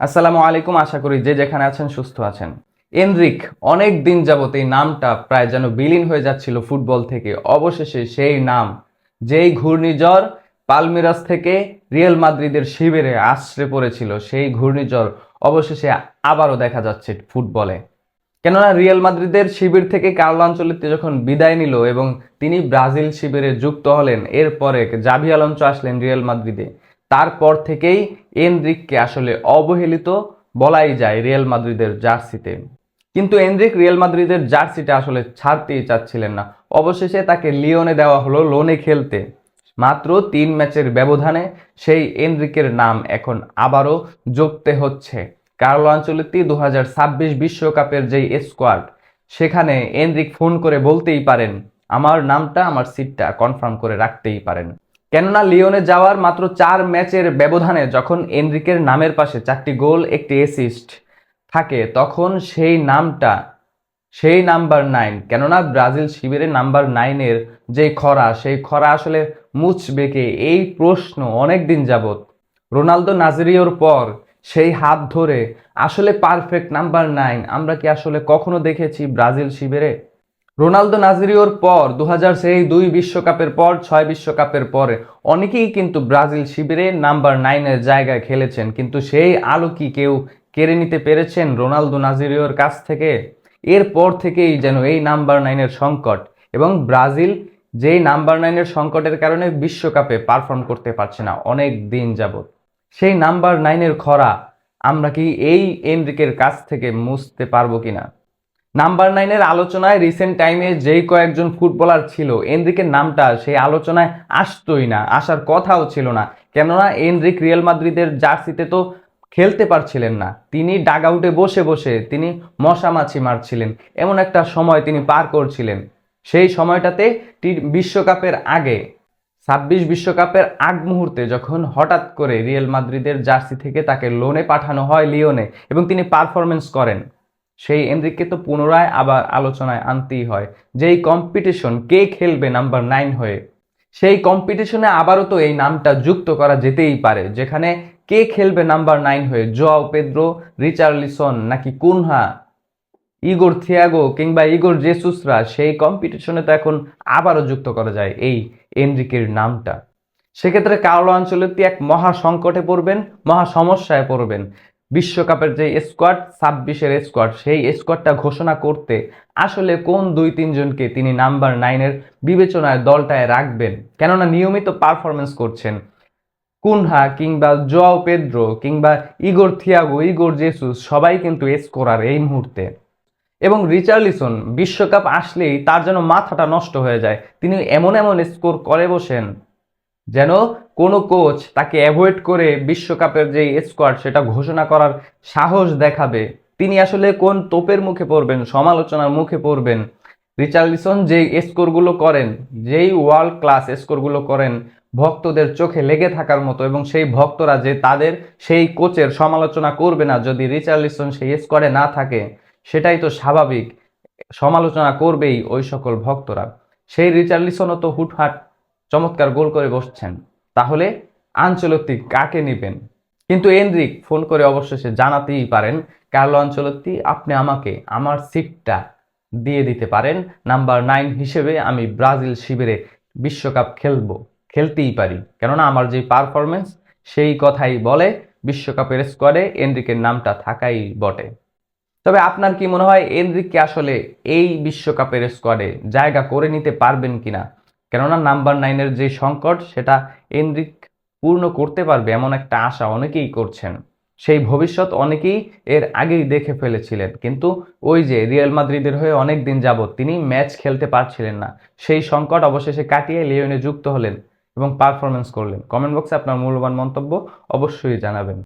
আসসালামু আলাইকুম, আশা করি যে যেখানে আছেন সুস্থ আছেন। এনরিক, অনেক দিন যাবত এই নামটা প্রায় যেন বিলীন হয়ে যাচ্ছিল ফুটবল থেকে। অবশেষে সেই নাম, যেই ঘূর্ণিঝড় পালমিরাস থেকে রিয়েল মাদ্রিদের শিবিরে আশ্রে পড়েছিল, সেই ঘূর্ণিঝড় অবশেষে আবারও দেখা যাচ্ছে ফুটবলে। কেননা রিয়েল মাদ্রিদের শিবির থেকে কার্লো আঞ্চলিতে যখন বিদায় নিল এবং তিনি ব্রাজিল শিবিরে যুক্ত হলেন, এরপরে জাভি আলonso আসলেন রিয়েল মাদ্রিদে। তারপর থেকেই এনরিককে আসলে অবহেলিত বলাই যায় রিয়েল মাদ্রিদের জার্সিতে। কিন্তু এনরিক রিয়েল মাদ্রিদের জার্সিটা আসলে ছাড়তেই চাচ্ছিলেন না। অবশেষে তাকে লিওনে দেওয়া হলো লোনে খেলতে। মাত্র তিন ম্যাচের ব্যবধানে সেই এনরিকের নাম এখন আবারও যোগতে হচ্ছে। কার্লো আঞ্চলিতি দু বিশ্বকাপের যেই স্কোয়াড সেখানে এনরিক ফোন করে বলতেই পারেন, আমার নামটা, আমার সিটটা কনফার্ম করে রাখতেই পারেন। কেননা লিওনে যাওয়ার মাত্র চার ম্যাচের ব্যবধানে যখন এনরিকের নামের পাশে চারটি গোল, একটি অ্যাসিস্ট থাকে, তখন সেই নামটা, সেই নাম্বার নাইন। কেননা ব্রাজিল শিবিরের নাম্বার নাইনের যে খরা, সেই খরা আসলে মুছবে কে? এই প্রশ্ন অনেক দিন যাবত রোনালদো নাজরিওর পর সেই হাত ধরে, আসলে পারফেক্ট নাম্বার নাইন, আমরা কি আসলে কখনো দেখেছি ব্রাজিল শিবিরে? রোনালদো নাজরিওর পর দু হাজার সেই দুই বিশ্বকাপের পর, ছয় বিশ্বকাপের পরে অনেকেই কিন্তু ব্রাজিল শিবিরে নাম্বার নাইনের জায়গায় খেলেছেন, কিন্তু সেই আলো কি কেউ কেড়ে নিতে পেরেছেন রোনালদো নাজরিওর কাছ থেকে? এরপর থেকেই যেন এই নাম্বার নাইনের সংকট এবং ব্রাজিল যেই নাম্বার নাইনের সংকটের কারণে বিশ্বকাপে পারফর্ম করতে পারছে না অনেক দিন যাবত সেই নাম্বার নাইনের খরা আমরা কি এই এনরিকের কাছ থেকে মুছতে পারব কিনা? নাম্বার নাইনের আলোচনায় রিসেন্ট টাইমে যেই কয়েকজন ফুটবলার ছিল, এনরিকের নামটা সেই আলোচনায় আসতোই না, আসার কথাও ছিল না। কেননা এনরিক রিয়েল মাদ্রিদের জার্সিতে তো খেলতে পারছিলেন না। তিনি ডাগ আউটে বসে বসে তিনি মশামাছি মারছিলেন। এমন একটা সময় তিনি পার করছিলেন। সেই সময়টাতে বিশ্বকাপের আগে, ছাব্বিশ বিশ্বকাপের আগ মুহূর্তে যখন হঠাৎ করে রিয়েল মাদ্রিদের জার্সি থেকে তাকে লোনে পাঠানো হয় লিওনে এবং তিনি পারফরমেন্স করেন। সেই এনরিককে তো পুনরায় আবার আলোচনায় আনতেই হয়। যেই কম্পিটিশন কে খেলবে নাম্বার নাইন হয়ে? সেই কম্পিটিশনে আবারও তো এই নামটা যুক্ত করা যেতেই পারে, যেখানে কে খেলবে নাম্বার নাইন হয়ে? জোয়াও পেদ্রো রিচার্লিসন নাকি কুনহা ইগোর থিয়াগো কিংবা ইগোর জেসুসরা সেই কম্পিটিশনে তো এখন আবারও যুক্ত করা যায় এই এনরিকের নামটা। সেক্ষেত্রে কার্লো আঞ্চলিক এক মহা সংকটে পড়বেন মহা সমস্যায় পড়বেন। বিশ্বকাপের যে স্কোয়াড ছাব্বিশের স্কোয়াড সেই স্কোয়াডটা ঘোষণা করতে আসলে কোন দুই তিনজনকে তিনি নাম্বার নাইনের বিবেচনায় দলটায় রাখবেন? কেননা নিয়মিত পারফরমেন্স করছেন কুনহা কিংবা জোয়াও পেদ্রো কিংবা ইগোর থিয়াগো, ইগোর জেসুস সবাই কিন্তু স্কোরার এই মুহূর্তে। এবং রিচার্লিসন, বিশ্বকাপ আসলেই তার যেন মাথাটা নষ্ট হয়ে যায়। তিনি এমন এমন স্কোর করে বসেন যেন কোনো কোচ তাকে অ্যাভয়েড করে বিশ্বকাপের যে স্কোয়াড সেটা ঘোষণা করার সাহস দেখাবে। তিনি আসলে কোন তোপের মুখে পড়বেন, সমালোচনার মুখে পড়বেন? রিচার্লিসন যেই স্কোরগুলো করেন, যেই ওয়ার্ল্ড ক্লাস স্কোরগুলো করেন, ভক্তদের চোখে লেগে থাকার মতো এবং সেই ভক্তরা যে তাদের সেই কোচের সমালোচনা করবে না যদি রিচার্লিসন সেই স্কোয়াডে না থাকে, সেটাই তো স্বাভাবিক। সমালোচনা করবেই ওই সকল ভক্তরা। সেই রিচার্লিসনও তো হুটহাট চমৎকার গোল করে বসছেন। তাহলে আঞ্চলত্তি কাকে নেবেন? কিন্তু এনরিক ফোন করে অবশেষে জানাতেই পারেন, কার্লো আঞ্চলত্তি, আপনি আমাকে আমার সিটটা দিয়ে দিতে পারেন। নাম্বার নাইন হিসেবে আমি ব্রাজিল শিবিরে বিশ্বকাপ খেলব, খেলতেই পারি। কেননা আমার যে পারফরমেন্স সেই কথাই বলে বিশ্বকাপের স্কোয়াডে এনরিকের নামটা থাকাই বটে। তবে আপনার কি মনে হয়, এনরিককে আসলে এই বিশ্বকাপের স্কোয়াডে জায়গা করে নিতে পারবেন কিনা? কেননা নাম্বার নাইনের যে সংকট, সেটা এনরিক পূর্ণ করতে পারবে এমন একটা আশা অনেকেই করছেন। সেই ভবিষ্যৎ অনেকেই এর আগেই দেখে ফেলেছিলেন। কিন্তু ওই যে রিয়েল মাদ্রিদের হয়ে অনেক দিন যাবৎ তিনি ম্যাচ খেলতে পারছিলেন না। সেই সংকট অবশেষে কাটিয়ে লিওনে যুক্ত হলেন এবং পারফরমেন্স করলেন। কমেন্ট বক্সে আপনার মূল্যবান মন্তব্য অবশ্যই জানাবেন।